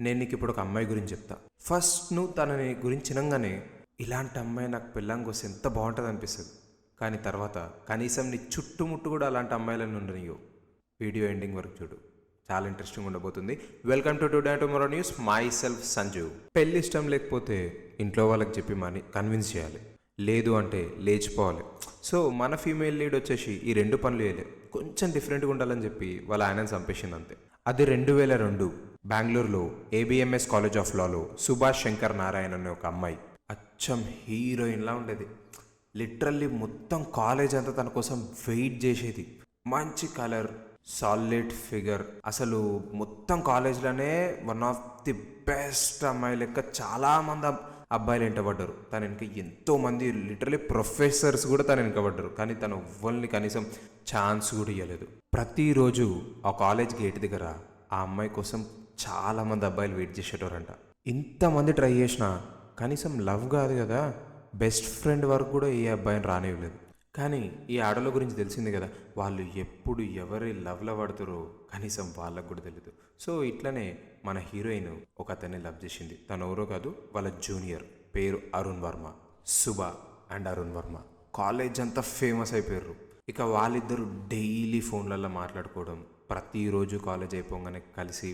నేను నీకు ఇప్పుడు ఒక అమ్మాయి గురించి చెప్తా. ఫస్ట్ నువ్వు తనని గురించి వినంగానే ఇలాంటి అమ్మాయి నాకు పెళ్ళాంగి వస్తే ఎంత బాగుంటుంది అనిపిస్తుంది. కానీ తర్వాత కనీసం నీ చుట్టుముట్టు కూడా అలాంటి అమ్మాయిలను ఉండనియో వీడియో ఎండింగ్ వరకు చూడు. చాలా ఇంట్రెస్టింగ్ ఉండబోతుంది. Welcome to today tomorrow news. Myself Sanju. పెళ్ళి ఇష్టం లేకపోతే ఇంట్లో వాళ్ళకి చెప్పి మనీ కన్విన్స్ చేయాలి. లేదు అంటే లేచిపోవాలి. సో మన ఫీమేల్ లీడ్ వచ్చేసి ఈ రెండు పనులు వేయలేదు కొంచెం డిఫరెంట్గా ఉండాలని చెప్పి వాళ్ళ ఆయనని చంపేసింది అంతే. అది రెండు వేల రెండు. బెంగళూరులో ఏబిఎంఎస్ కాలేజ్ ఆఫ్ లాలో సుభాష్ శంకర్ నారాయణ అనే ఒక అమ్మాయి. అచ్చం హీరోయిన్లా ఉండేది. లిటరల్లీ మొత్తం కాలేజ్ అంతా తన కోసం వెయిట్ చేసేది. మంచి కలర్ సాలిడ్ ఫిగర్ అసలు మొత్తం కాలేజ్లోనే వన్ ఆఫ్ ది బెస్ట్ అమ్మాయి లెక్క చాలామంది అబ్బాయిలు వెంటబడ్డారు తన వెనక ఎంతోమంది లిటరలీ ప్రొఫెసర్స్ కూడా తను వెనకబడ్డారు. కానీ తను ఎవ్వరిని కనీసం ఛాన్స్ కూడా ఇవ్వలేదు ప్రతిరోజు ఆ కాలేజ్ గేట్ దగ్గర ఆ అమ్మాయి కోసం చాలామంది అబ్బాయిలు వెయిట్ చేసేటోరంట. ఇంతమంది ట్రై చేసినా కనీసం లవ్ కాదు కదా బెస్ట్ ఫ్రెండ్ వరకు కూడా ఏ అబ్బాయిని రానివ్వలేదు. కానీ ఈ ఆడల గురించి తెలిసింది కదా వాళ్ళు ఎప్పుడు ఎవరి లవ్లో పడుతారో కనీసం వాళ్ళకు కూడా తెలియదు సో ఇట్లనే మన హీరోయిన్ ఒక అతన్ని లవ్ చేసింది. తను ఎవరో కాదు వాళ్ళ జూనియర్ పేరు అరుణ్ వర్మ సుభ అండ్ అరుణ్ వర్మ. కాలేజ్ అంతా ఫేమస్ అయిపోయారు ఇక వాళ్ళిద్దరూ డైలీ ఫోన్లలో మాట్లాడుకోవడం ప్రతిరోజు కాలేజ్ అయిపోగానే కలిసి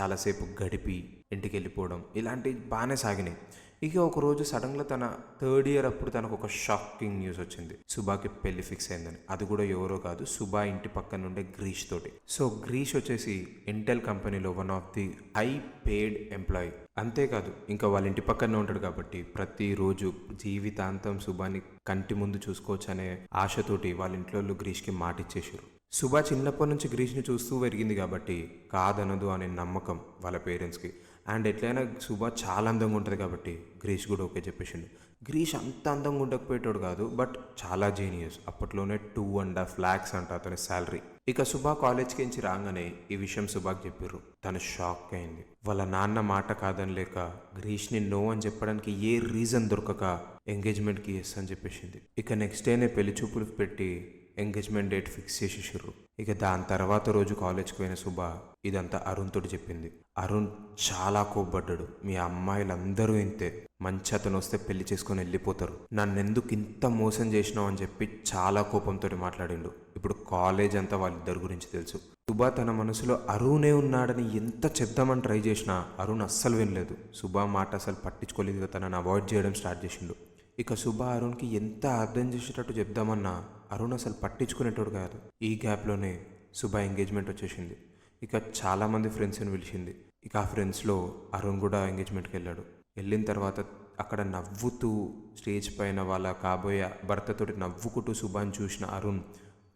చాలాసేపు గడిపి ఇంటికి వెళ్ళిపోవడం ఇలాంటివి బాగానే సాగినాయి. ఇక ఒక రోజు సడన్గా తన థర్డ్ ఇయర్ అప్పుడు తనకు ఒక షాకింగ్ న్యూస్ వచ్చింది. సుభాకి పెళ్ళి ఫిక్స్ అయిందని. అది కూడా ఎవరో కాదు సుభా ఇంటి పక్కన ఉండే గ్రీష్ తోటి. సో గ్రీష్ వచ్చేసి ఇంటెల్ కంపెనీలో one of the high paid employee. అంతేకాదు ఇంకా వాళ్ళ ఇంటి పక్కనే ఉంటాడు కాబట్టి ప్రతిరోజు జీవితాంతం సుభాని కంటి ముందు చూసుకోవచ్చు అనే ఆశతోటి వాళ్ళ ఇంట్లో గ్రీష్కి మాట ఇచ్చేసారు సుభా చిన్నప్పటి నుంచి గ్రీష్ని చూస్తూ పెరిగింది కాబట్టి కాదనదు అనే నమ్మకం వాళ్ళ పేరెంట్స్కి. అండ్ ఎట్లయినా సుభా చాలా అందంగా ఉంటుంది కాబట్టి గ్రీష్ కూడా ఓకే చెప్పేసిండు. గ్రీష్ అంత అందంగా ఉండకపోయేటోడు కాదు బట్ చాలా జీనియస్ అప్పట్లోనే టూ అండ్ హాఫ్ ల్యాక్స్ అంట అతని శాలరీ ఇక సుభా కాలేజ్కి నుంచి రాగానే ఈ విషయం సుభాకి చెప్పారు తను షాక్ అయింది. వాళ్ళ నాన్న మాట కాదని లేక గ్రీష్ని నో అని చెప్పడానికి ఏ రీజన్ దొరకక ఎంగేజ్మెంట్కి ఎస్ అని చెప్పేసింది. ఇక నెక్స్ట్ డేనే పెళ్ళి చూపులు పెట్టి ఎంగేజ్మెంట్ డేట్ ఫిక్స్ చేసేసారు ఇక దాని తర్వాత రోజు కాలేజ్కి పోయిన శుభ ఇదంతా అరుణ్ తోటి చెప్పింది. అరుణ్ చాలా కోప్పడ్డాడు. మీ అమ్మాయిలందరూ ఇంతే. మంచి అతను వస్తే పెళ్ళి చేసుకొని వెళ్ళిపోతారు. నన్నెందుకు ఇంత మోసం చేసినావు అని చెప్పి చాలా కోపంతో మాట్లాడిండు. ఇప్పుడు కాలేజ్ అంతా వాళ్ళిద్దరి గురించి తెలుసు. సుభా తన మనసులో అరుణే ఉన్నాడని ఎంత చెప్దామని ట్రై చేసినా అరుణ్ అస్సలు వినలేదు. సుభా మాట అసలు పట్టించుకోలేదు తనని అవాయిడ్ చేయడం స్టార్ట్ చేసిండు. ఇక సుభా అరుణ్కి ఎంత అర్థం చేసేటట్టు చెప్దామన్నా అరుణ్ అసలు పట్టించుకునేటోడు కాదు. ఈ గ్యాప్లోనే సుభా ఎంగేజ్మెంట్ వచ్చేసింది. ఇక చాలామంది ఫ్రెండ్స్ని పిలిచింది. ఇక ఆ ఫ్రెండ్స్లో అరుణ్ కూడా ఎంగేజ్మెంట్కి వెళ్ళాడు. వెళ్ళిన తర్వాత అక్కడ నవ్వుతూ స్టేజ్ పైన వాళ్ళ కాబోయే భర్తతోటి నవ్వుకుంటూ సుభాన్ చూసిన అరుణ్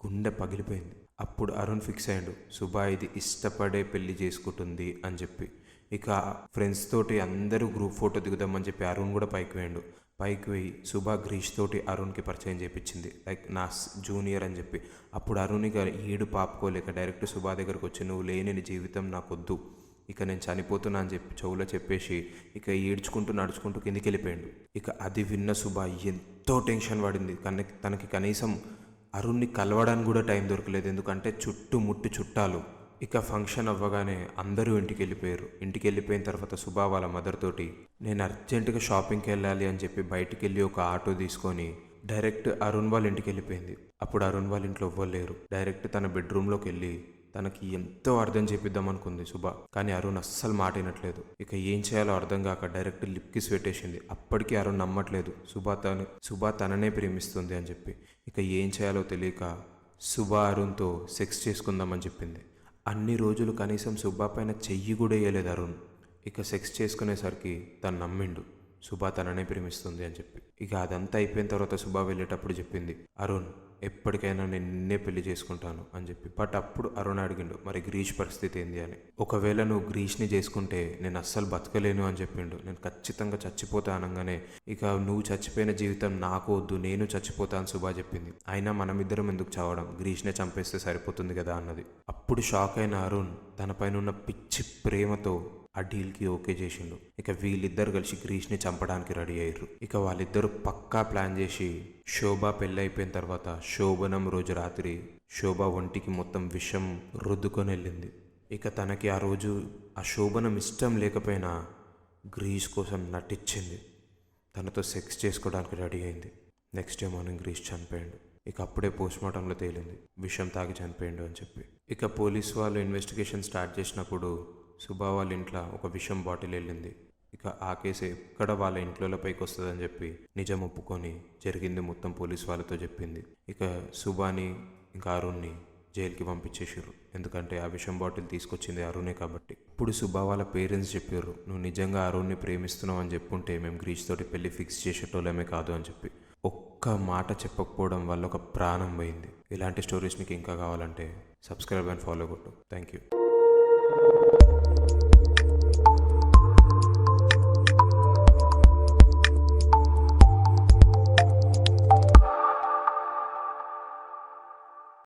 గుండె పగిలిపోయింది. అప్పుడు అరుణ్ ఫిక్స్ అయ్యాడు. సుభా ఇది ఇష్టపడే పెళ్ళి చేసుకుంటుంది అని చెప్పి. ఇక ఫ్రెండ్స్ తోటి అందరూ గ్రూప్ ఫోటో దిగుదామని చెప్పి అరుణ్ కూడా పైకి వేయండు పైకి పోయి సుభా గ్రీష్ తోటి అరుణ్కి పరిచయం చేయించింది లైక్ నా జూనియర్ అని చెప్పి. అప్పుడు అరుణ్ ఇక ఈడు పాపుకోలేక డైరెక్ట్ సుభా దగ్గరకు వచ్చి నువ్వు లేని జీవితం జీవితం నాకొద్దు. ఇక నేను చనిపోతున్నా అని చెప్పి చెవులో చెప్పేసి ఇక ఈడ్చుకుంటూ నడుచుకుంటూ కిందికి వెళ్ళిపోయాడు. ఇక అది విన్న సుభా ఎంతో టెన్షన్ పడింది. కానీ తనకి కనీసం అరుణ్ని కలవడానికి కూడా టైం దొరకలేదు. ఎందుకంటే చుట్టుముట్టు చుట్టాలు. ఇక ఫంక్షన్ అవ్వగానే అందరూ ఇంటికి వెళ్ళిపోయారు ఇంటికి వెళ్ళిపోయిన తర్వాత సుభా వాళ్ళ మదర్ తోటి నేను అర్జెంటుగా షాపింగ్కి వెళ్ళాలి అని చెప్పి బయటికి వెళ్ళి ఒక ఆటో తీసుకొని డైరెక్ట్ అరుణ్ వాళ్ళ ఇంటికి వెళ్ళిపోయింది అప్పుడు అరుణ్ వాళ్ళ ఇంట్లో ఇవ్వలేరు డైరెక్ట్ తన బెడ్రూమ్లోకి వెళ్ళి తనకి ఎంతో అర్థం చేపిద్దాం అనుకుంది సుభ కానీ అరుణ్ అస్సలు మాట వినట్లేదు. ఇక ఏం చేయాలో అర్థం కాక డైరెక్ట్ లిప్ కిస్ పెట్టేసింది అప్పటికీ అరుణ్ నమ్మట్లేదు. సుభ తను సుభ తననే ప్రేమిస్తుంది అని చెప్పి. ఇక ఏం చేయాలో తెలియక సుభ అరుణ్తో సెక్స్ చేసుకుందామని చెప్పింది. అన్ని రోజులు కనీసం సుబ్బా పైన చెయ్యి కూడా వేయలేదు అరుణ్. ఇక సెక్స్ చేసుకునేసరికి తను నమ్మిండు సుభా తననే ప్రేమిస్తుంది అని చెప్పి. ఇక అదంతా అయిపోయిన తర్వాత సుభా వెళ్ళేటప్పుడు చెప్పింది అరుణ్ ఎప్పటికైనా నేను నిన్నే పెళ్ళి చేసుకుంటాను అని చెప్పి. బట్ అప్పుడు అరుణ్ అడిగిండు మరి గ్రీష్ పరిస్థితి ఏంది అని? ఒకవేళ నువ్వు గ్రీష్ని చేసుకుంటే నేను అస్సలు బతకలేను అని చెప్పిండు. నేను ఖచ్చితంగా చచ్చిపోతా అనగానే ఇక నువ్వు చచ్చిపోయిన జీవితం నాకు వద్దు నేను చచ్చిపోతాను సుభా చెప్పింది. అయినా మనమిద్దరం ఎందుకు చావడం? గ్రీష్నే చంపేస్తే సరిపోతుంది కదా అన్నది. అప్పుడు షాక్ అయిన అరుణ్ తనపైన ఉన్న పిచ్చి ప్రేమతో ఆ డీల్కి ఓకే చేసిండు. ఇక వీళ్ళిద్దరు కలిసి గ్రీష్ని చంపడానికి రెడీ అయ్యారు ఇక వాళ్ళిద్దరూ పక్కా ప్లాన్ చేసి శోభ పెళ్ళి అయిపోయిన తర్వాత శోభనం రోజు రాత్రి శోభ ఒంటికి మొత్తం విషం రుద్దుకొని వెళ్ళింది. ఇక తనకి ఆ రోజు ఆ శోభనం ఇష్టం లేకపోయినా గ్రీస్ కోసం నటించింది. తనతో సెక్స్ చేసుకోవడానికి రెడీ అయింది. నెక్స్ట్ డే మార్నింగ్ గ్రీష్ చనిపోయాడు. ఇక అప్పుడే పోస్ట్మార్టంలో తేలింది. విషం తాగి చనిపోయాడు అని చెప్పి. ఇక పోలీస్ వాళ్ళు ఇన్వెస్టిగేషన్ స్టార్ట్ చేసినప్పుడు సుభా వాళ్ళ ఇంట్లో ఒక విషం బాటిల్ వెళ్ళింది. ఇక ఆ కేసు ఎక్కడ వాళ్ళ ఇంట్లోపైకి వస్తుందని చెప్పి నిజం ఒప్పుకొని జరిగింది మొత్తం పోలీస్ వాళ్ళతో చెప్పింది. ఇక సుబాని ఇంకా అరుణ్ని జైలుకి పంపించేసారు ఎందుకంటే ఆ విషం బాటిల్ తీసుకొచ్చింది అరుణే కాబట్టి. ఇప్పుడు సుబ్బా వాళ్ళ పేరెంట్స్ చెప్పారు నువ్వు నిజంగా అరుణ్ని ప్రేమిస్తున్నావు అని చెప్పుంటే మేము గ్రీష్ తోటి పెళ్ళి ఫిక్స్ చేసేటోళ్ళమే కాదు అని చెప్పి. ఒక్క మాట చెప్పకపోవడం వల్ల ఒక ప్రాణం పోయింది. ఇలాంటి స్టోరీస్ మీకు ఇంకా కావాలంటే సబ్స్క్రైబ్ అండ్ ఫాలో కొట్టు. Thank you.